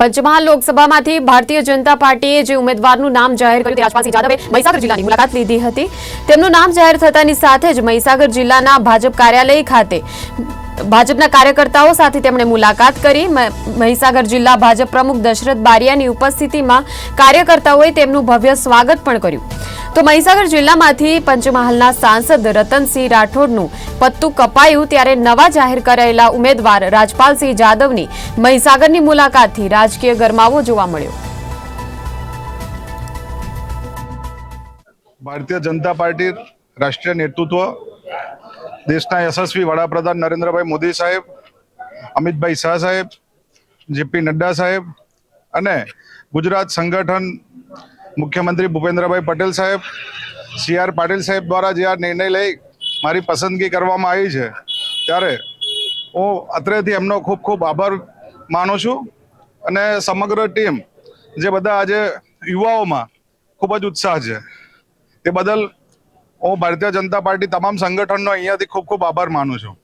પંચમહાલ લોકસભામાંથી ભારતીય જનતા પાર્ટીએ જે ઉમેદવારનું નામ જાહેર કર્યું તે રાજપાલસિંહ જાદવે મહીસાગર જિલ્લાની મુલાકાત લીધી હતી. તેમનું નામ જાહેર થતાની સાથે જ મહીસાગર જિલ્લાના ભાજપ કાર્યાલય ખાતે ભાજપના કાર્યકર્તાઓ સાથે તેમણે મુલાકાત કરી. મહીસાગર જિલ્લા ભાજપ પ્રમુખ દશરથ બારિયાની ઉપસ્થિતિમાં કાર્યકર્તાઓએ તેમનું ભવ્ય સ્વાગત પણ કર્યું. તો મહીસાગર જિલ્લામાંથી પંચમહાલના સાંસદ રતનસિંહ રાઠોડનું પત્તું કપાયું ત્યારે નવા જાહેર કરાયેલા ઉમેદવાર રાજપાલસિંહ જાદવની મહીસાગરની મુલાકાતથી રાજકીય ગરમાવો જોવા મળ્યો. ભારતીય જનતા પાર્ટી રાષ્ટ્રીય નેતૃત્વ દેશના યશસ્વી વડાપ્રધાન નરેન્દ્રભાઈ મોદી સાહેબ, અમિતભાઈ શાહ સાહેબ, જેપી નડ્ડા સાહેબ અને ગુજરાત સંગઠન મુખ્યમંત્રી ભૂપેન્દ્રભાઈ પટેલ સાહેબ, સી આર પાટીલ સાહેબ દ્વારા જે આ નિર્ણય લઈ મારી પસંદગી કરવામાં આવી છે, ત્યારે હું અત્રેથી એમનો ખૂબ ખૂબ આભાર માનું છું અને સમગ્ર ટીમ જે બધા આજે યુવાઓમાં ખૂબ જ ઉત્સાહ છે, તે બદલ હું ભારતીય જનતા પાર્ટી તમામ સંગઠનનો અહીંયાથી ખૂબ ખૂબ આભાર માનું છું.